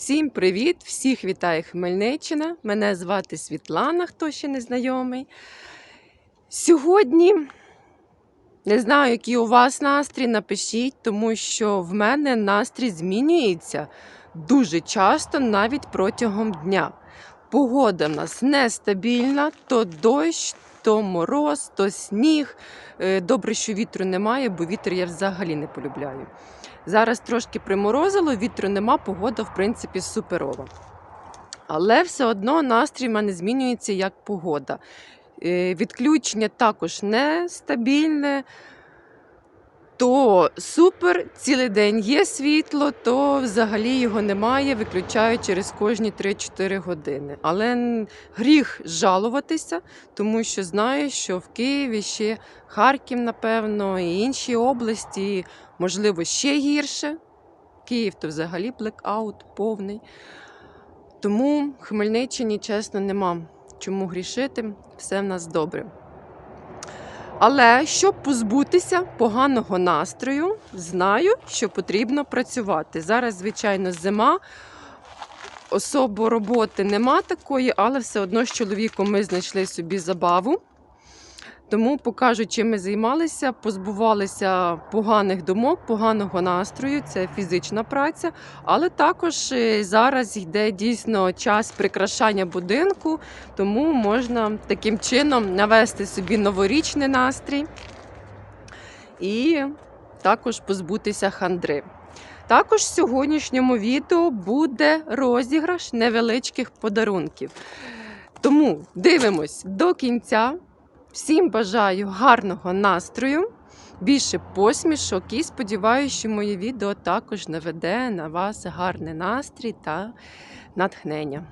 Всім привіт! Всіх вітає Хмельниччина. Мене звати Світлана, хто ще не знайомий. Сьогодні не знаю, який у вас настрій, напишіть, тому що в мене настрій змінюється дуже часто, навіть протягом дня. Погода в нас нестабільна, то дощ, то мороз, то сніг. Е, Добре, що вітру немає, бо вітер я взагалі не полюбляю. Зараз трошки приморозило, вітру нема, погода, в принципі, суперова. Але все одно настрій в мене змінюється як погода. Е, Відключення також нестабільне. То супер, цілий день є світло, то взагалі його немає, виключають через кожні 3-4 години. Але гріх жалуватися, тому що знаю, що в Києві ще Харків, напевно, і інші області, можливо, ще гірше. Київ то взагалі блекаут повний. Тому Хмельниччині, чесно, нема чому грішити, все в нас добре. Але щоб позбутися поганого настрою, знаю, що потрібно працювати. Зараз, звичайно, зима, особо роботи нема такої, але все одно з чоловіком ми знайшли собі забаву. Тому покажу, чим ми займалися, позбувалися поганих думок, поганого настрою. Це фізична праця. Але також е, зараз йде дійсно час прикрашання будинку, тому можна таким чином навести собі новорічний настрій і також позбутися хандри. Також в сьогоднішньому відео буде розіграш невеличких подарунків. Тому дивимось до кінця. Всім бажаю гарного настрою, більше посмішок і сподіваюся, що моє відео також наведе на вас гарний настрій та натхнення.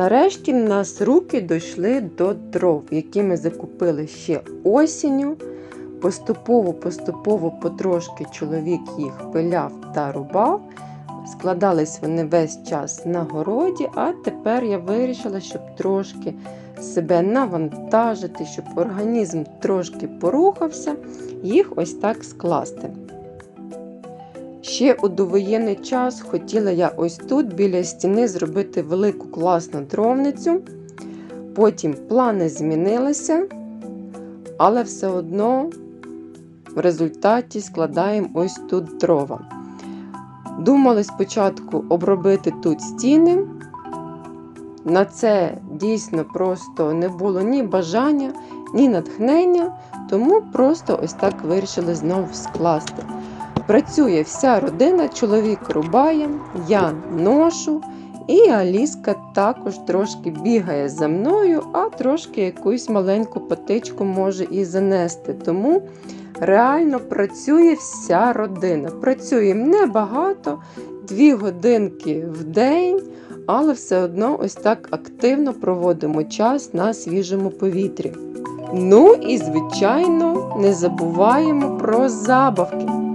Нарешті в нас руки дійшли до дров, які ми закупили ще осінню. Поступово-поступово потрошки чоловік їх пиляв та рубав. Складались вони весь час на городі, а тепер я вирішила, щоб трошки себе навантажити, щоб організм трошки порухався, їх ось так скласти. Ще у довоєнний час хотіла я ось тут біля стіни зробити велику класну дровницю. Потім плани змінилися, але все одно в результаті складаємо ось тут дрова. Думали спочатку обробити тут стіни. На це дійсно просто не було ні бажання, ні натхнення, тому просто ось так вирішили знову скласти. Працює вся родина, чоловік рубає, я ношу, і Аліска також трошки бігає за мною, а трошки якусь маленьку патичку може і занести. Тому реально працює вся родина. Працюємо небагато, дві годинки в день, але все одно ось так активно проводимо час на свіжому повітрі. Ну і, звичайно, не забуваємо про забавки.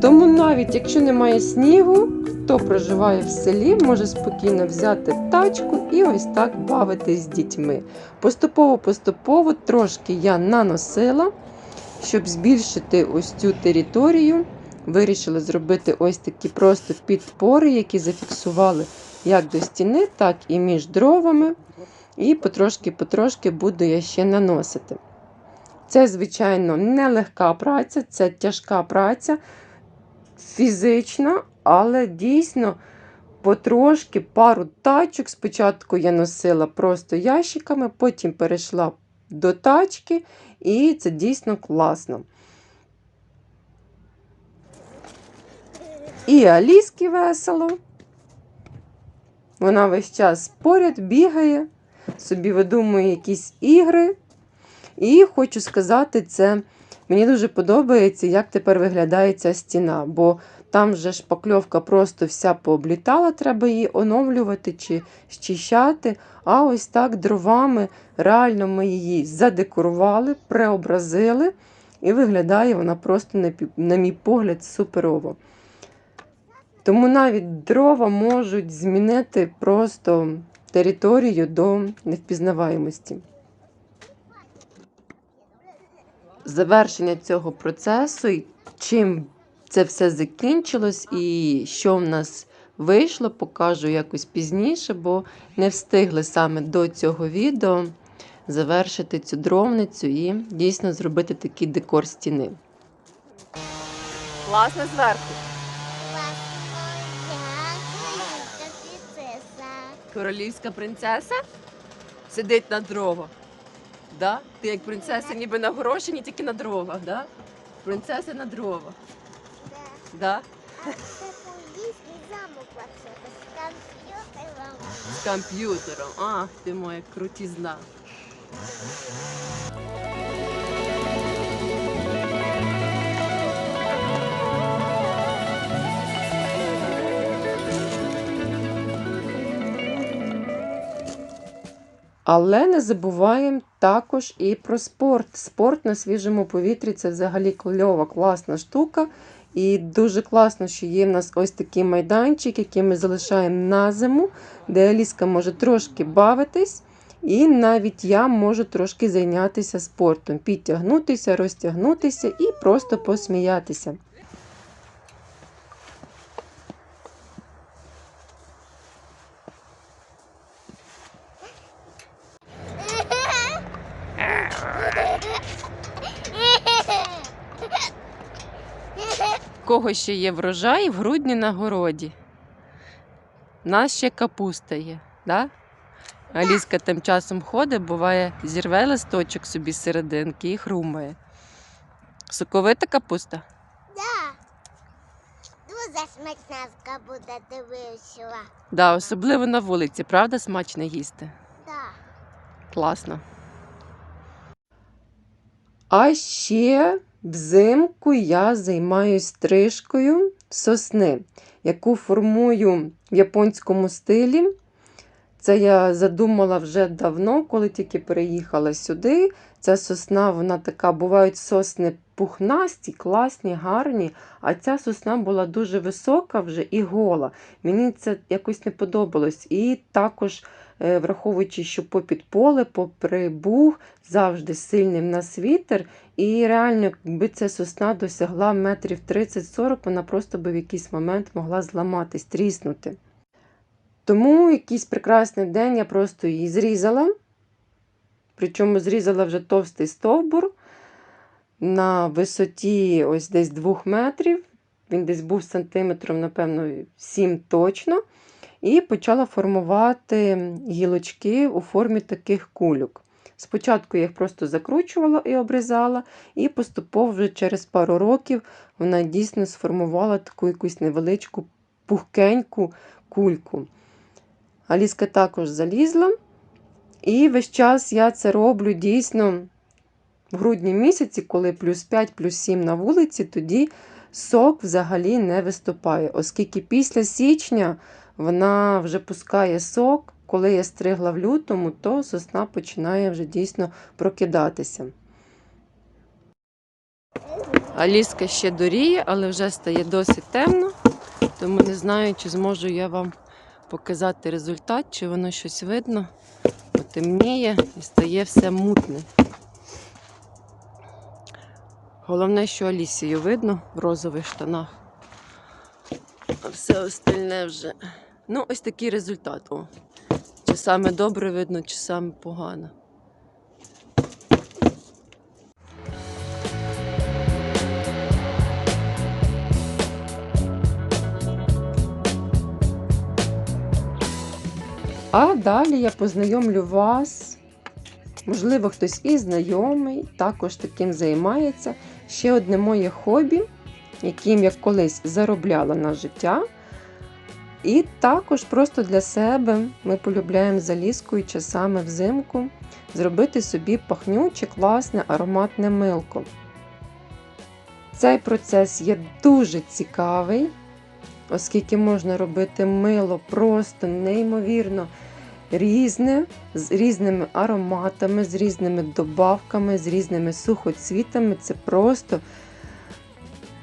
Тому навіть якщо немає снігу, хто проживає в селі, може спокійно взяти тачку і ось так бавитись з дітьми. Поступово-поступово трошки я наносила, щоб збільшити ось цю територію. Вирішили зробити ось такі просто підпори, які зафіксували як до стіни, так і між дровами. І потрошки-потрошки буду я ще наносити. Це, звичайно, нелегка праця, це тяжка праця фізична, але дійсно потрошки пару тачок. Спочатку я носила просто ящиками, потім перейшла до тачки, і це дійсно класно. І Аліскі весело. Вона весь час поряд бігає, собі видумує якісь ігри. І хочу сказати, це мені дуже подобається, як тепер виглядає ця стіна, бо там же шпакльовка просто вся пооблітала, треба її оновлювати чи щищати. А ось так дровами реально ми її задекорували, преобразили, і виглядає вона просто, на мій погляд, суперово. Тому навіть дрова можуть змінити просто територію до невпізнаваємості. Завершення цього процесу, і чим це все закінчилось, і що в нас вийшло, покажу якось пізніше, бо не встигли саме до цього відео завершити цю дровницю і дійсно зробити такий декор стіни. Класно зверху. Королівська принцеса сидить на дровах. Да? Ти як принцеса ніби на горошині, тільки на дровах, да? Принцеса на дровах. Да? З комп'ютером. Ах, ти моя крутізна. Але не забуваємо також і про спорт. Спорт на свіжому повітрі це взагалі кльова, класна штука. І дуже класно, що є в нас ось такий майданчик, який ми залишаємо на зиму, де Аліска може трошки бавитись, і навіть я можу трошки зайнятися спортом, підтягнутися, розтягнутися і просто посміятися. Кого ще є врожай в грудні на городі? У нас ще капуста є, да? Аліска тим часом ходить, буває, зірве листочок собі з серединки і хрумає. Соковита капуста? Да. Дуже смачна буде ти вийшла. Да, особливо на вулиці, правда, смачно їсти? Да. Класно. А ще взимку я займаюся стрижкою сосни, яку формую в японському стилі. Це я задумала вже давно, коли тільки переїхала сюди. Ця сосна, вона така, бувають сосни пухнасті, класні, гарні. А ця сосна була дуже висока вже і гола. Мені це якось не подобалось. І також, враховуючи, що попід поле, попри буг, завжди сильний в нас вітер. І реально, якби ця сосна досягла метрів 30-40, вона просто би в якийсь момент могла зламатись, тріснути. Тому якийсь прекрасний день я просто її зрізала. Причому зрізала вже товстий стовбур на висоті ось десь 2 метрів. Він десь був сантиметром, напевно, 7 точно. І почала формувати гілочки у формі таких кульок. Спочатку я їх просто закручувала і обрізала, і поступово вже через пару років вона дійсно сформувала таку якусь невеличку пухкеньку кульку. Аліска також залізла. І весь час я це роблю дійсно в грудні місяці, коли плюс 5, плюс 7 на вулиці, тоді сок взагалі не виступає, оскільки після січня вона вже пускає сок. Коли я стригла в лютому, то сосна починає вже дійсно прокидатися. Аліска ще доріє, але вже стає досить темно, тому не знаю, чи зможу я вам показати результат, чи воно щось видно. Потемніє і стає все мутне. Головне, що Алісію видно в розових штанах. А все остальне вже. Ну, ось такий результат. О. Чи саме добре видно, чи саме погано. А далі я познайомлю вас. Можливо, хтось і знайомий, також таким займається. Ще одне моє хобі, яким я колись заробляла на життя. І також просто для себе ми полюбляємо залізкою часами взимку зробити собі пахнюче, класне ароматне милко. Цей процес є дуже цікавий, оскільки можна робити мило просто неймовірно різне, з різними ароматами, з різними добавками, з різними сухоцвітами. Це просто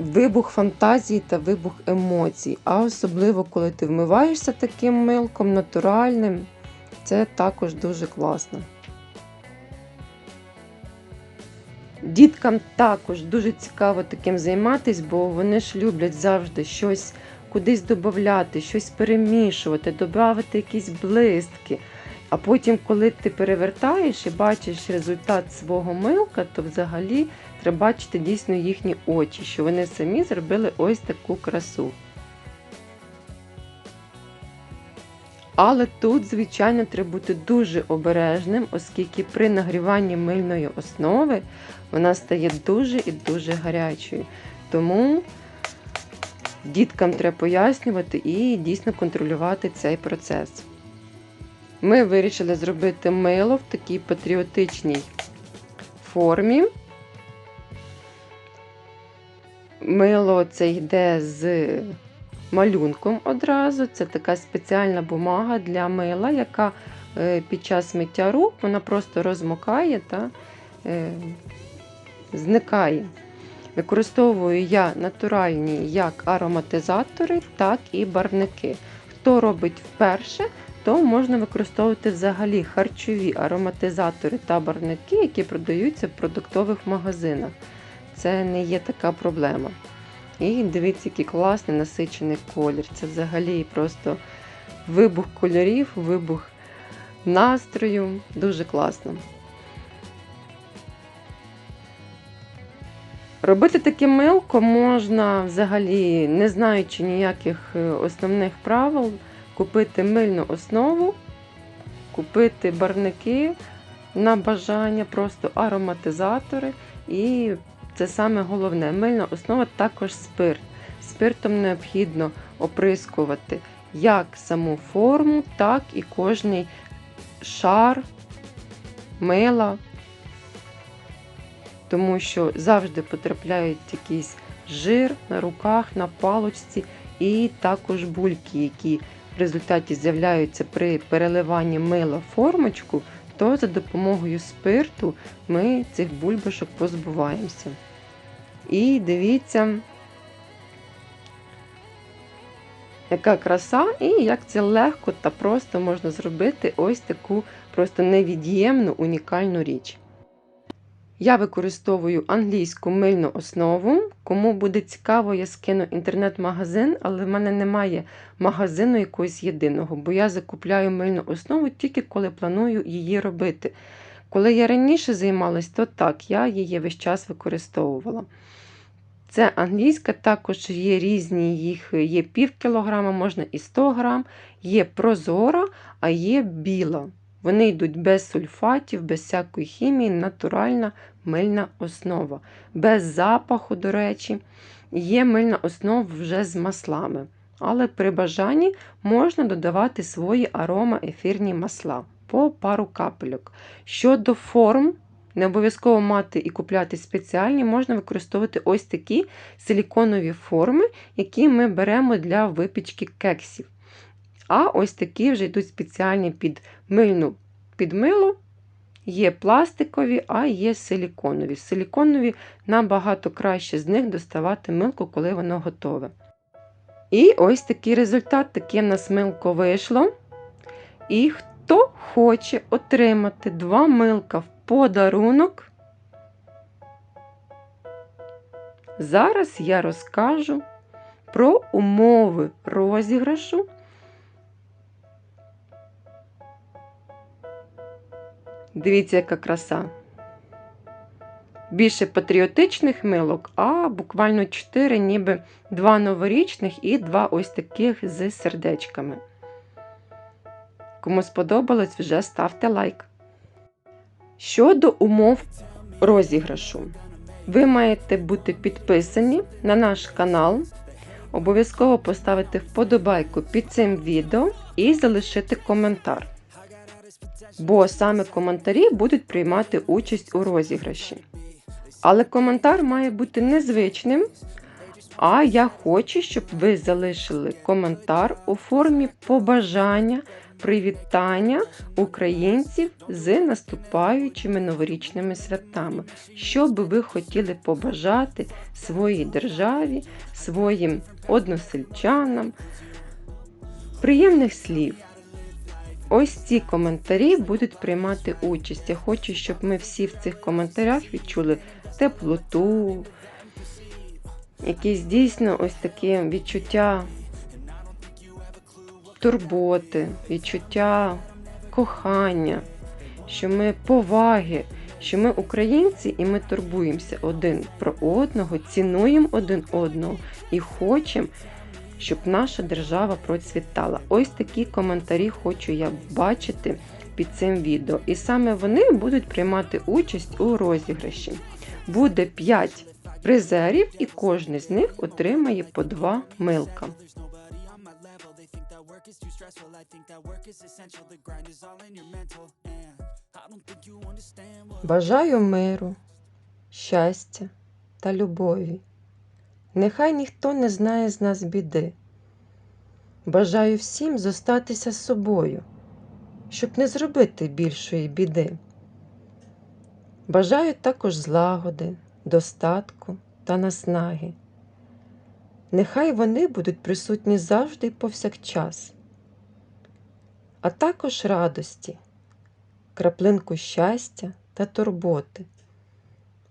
вибух фантазії та вибух емоцій. А особливо, коли ти вмиваєшся таким милком натуральним, це також дуже класно. Діткам також дуже цікаво таким займатися, бо вони ж люблять завжди щось кудись додати, щось перемішувати, додати якісь блистки. А потім, коли ти перевертаєш і бачиш результат свого милка, то взагалі треба бачити дійсно їхні очі, що вони самі зробили ось таку красу. Але тут, звичайно, треба бути дуже обережним, оскільки при нагріванні мильної основи вона стає дуже і дуже гарячою. Тому діткам треба пояснювати і дійсно контролювати цей процес. Ми вирішили зробити мило в такій патріотичній формі. Мило це йде з малюнком одразу. Це така спеціальна бумага для мила, яка е, під час миття рук вона просто розмокає та е, зникає. Використовую я натуральні як ароматизатори, так і барвники. Хто робить вперше, то можна використовувати взагалі харчові ароматизатори та барвники, які продаються в продуктових магазинах. Це не є така проблема. І дивіться, який класний насичений колір. Це взагалі просто вибух кольорів, вибух настрою. Дуже класно. Робити таке милко можна взагалі, не знаючи ніяких е, основних правил, купити мильну основу, купити барвники на бажання, просто ароматизатори. І це саме головне. Мильна основа також спирт. Спиртом необхідно оприскувати як саму форму, так і кожний шар мила тому що завжди потрапляють якийсь жир на руках, на палочці, і також бульки, які в результаті з'являються при переливанні мила в формочку, то за допомогою спирту ми цих бульбашок позбуваємося. І дивіться, яка краса, і як це легко та просто можна зробити ось таку просто невід'ємну унікальну річ. Я використовую англійську мильну основу. Кому буде цікаво, я скину інтернет-магазин, але в мене немає магазину якогось єдиного, бо я закупляю мильну основу тільки коли планую її робити. Коли я раніше займалась, то так, я її весь час використовувала. Це англійська, також є різні їх, є пів кілограма, можна і 100 грам, є прозора, а є біла. Вони йдуть без сульфатів, без всякої хімії, натуральна мильна основа. Без запаху, до речі, є мильна основа вже з маслами. Але при бажанні можна додавати свої арома-ефірні масла по пару капельок. Щодо форм, не обов'язково мати і купляти спеціальні, можна використовувати ось такі силіконові форми, які ми беремо для випічки кексів. А ось такі вже йдуть спеціальні під мильну під мило. Є пластикові, а є силіконові. Силіконові набагато краще з них доставати милку, коли воно готове. І ось такий результат, таке в нас милко вийшло. І хто хоче отримати два милка в подарунок, зараз я розкажу про умови розіграшу Дивіться, яка краса. Більше патріотичних милок, а буквально 4, ніби два новорічних і два ось таких з сердечками. Кому сподобалось, вже ставте лайк. Щодо умов розіграшу, ви маєте бути підписані на наш канал, обов'язково поставити вподобайку під цим відео і залишити коментар. Бо саме коментарі будуть приймати участь у розіграші. Але коментар має бути незвичним. А я хочу, щоб ви залишили коментар у формі побажання, привітання українців з наступаючими новорічними святами. Що би ви хотіли побажати своїй державі, своїм односельчанам? Приємних слів. Ось ці коментарі будуть приймати участь. Я хочу, щоб ми всі в цих коментарях відчули теплоту, якісь дійсно ось такі відчуття турботи, відчуття кохання, що ми поваги, що ми українці і ми турбуємося один про одного, цінуємо один одного і хочемо, щоб наша держава процвітала. Ось такі коментарі хочу я бачити під цим відео. І саме вони будуть приймати участь у розіграші. Буде 5 призерів, і кожен з них отримає по 2 милка. Бажаю миру, щастя та любові. Нехай ніхто не знає з нас біди. Бажаю всім зостатися собою, щоб не зробити більшої біди. Бажаю також злагоди, достатку та наснаги. Нехай вони будуть присутні завжди і повсякчас, а також радості, краплинку щастя та турботи,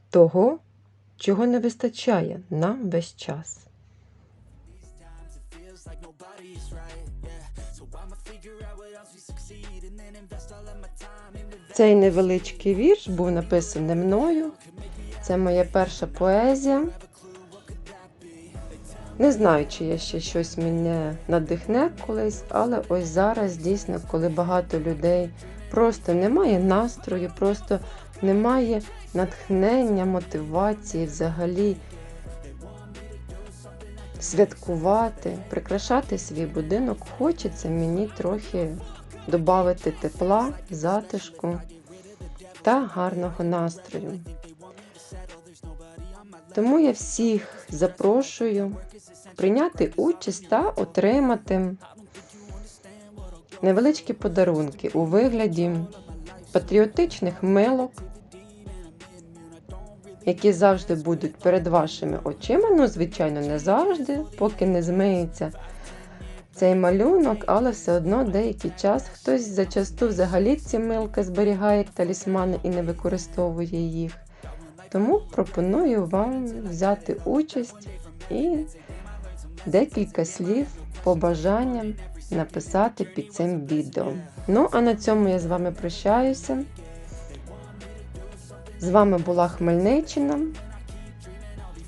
того, чого не вистачає нам весь час. Цей невеличкий вірш був написаний мною. Це моя перша поезія. Не знаю, чи я ще щось мене надихне колись, але ось зараз дійсно, коли багато людей просто немає настрою, просто немає натхнення, мотивації взагалі святкувати, прикрашати свій будинок, хочеться мені трохи додати тепла, затишку та гарного настрою. Тому я всіх запрошую прийняти участь та отримати невеличкі подарунки у вигляді патріотичних милок, які завжди будуть перед вашими очима. Ну, звичайно, не завжди, поки не змиється цей малюнок, але все одно деякий час хтось зачасту взагалі ці милки зберігає як талісмани і не використовує їх. Тому пропоную вам взяти участь і декілька слів побажанням написати під цим відео. Ну, а на цьому я з вами прощаюся. З вами була Хмельниччина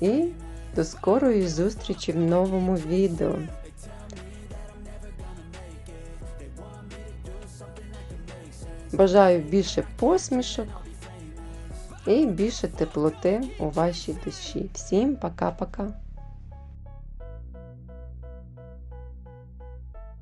і до скорої зустрічі в новому відео. Бажаю більше посмішок і більше теплоти у вашій душі. Всім пока-пока!